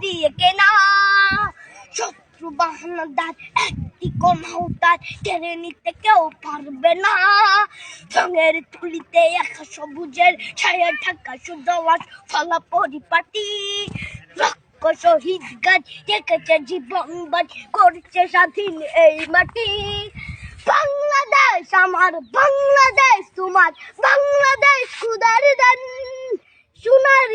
দিয়ে কেনা শত্রু বাহানাদার একটি কোনাও তার কেড়ে নিতে কেউ পারবে না রঙের তুলিতে একা সবুজের ছায়া ঢাকা সুদলাস ফলা পরিপাটি শহীদ গাছ রেখেছে জীবন বাজ করছে স্বাধীন এই মাটি বাংলাদেশ আমার বাংলাদেশ খুদার দান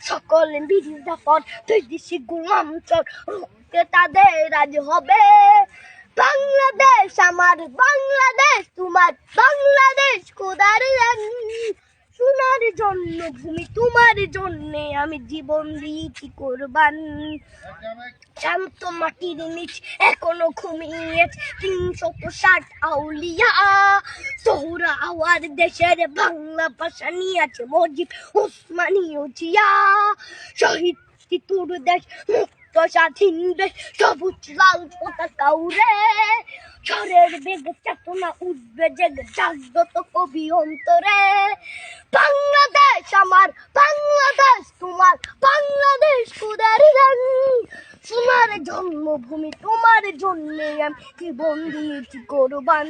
সকল বিরোধাপন বিদেশি গুলাম চোর। রুখতে তাদের আজ হবে। বাংলাদেশ আমার, বাংলাদেশ তোমার, বাংলাদেশ খোদার সোনার জন্য ভূমি তোমার জন্য আমি জীবন দিয়েছি কোরবান। শান্ত মাটির নিচ এখনও ঘুমিয়েছে। তিনশত ষাট আউলিয়া। আওয়ার দেশের বাংলা ভাষা নিয়েছে মজিব উসমানীয় জিয়া শহীদ তিতুর দেশ, মুক্ত স্বাধীন দেশ, সবুজ লাল পতাকা উড়ে। ঝড়ের বেগে চেতনা উঠবে জেগে জাগ্রত কবি অন্তরে। বাংলাদেশ আমার, বাংলাদেশ তোমার, বাংলাদেশ খুদার সোনার জন্মভূমি, তোমার জন্যে আমি জীবন দিয়েছি কোরবান।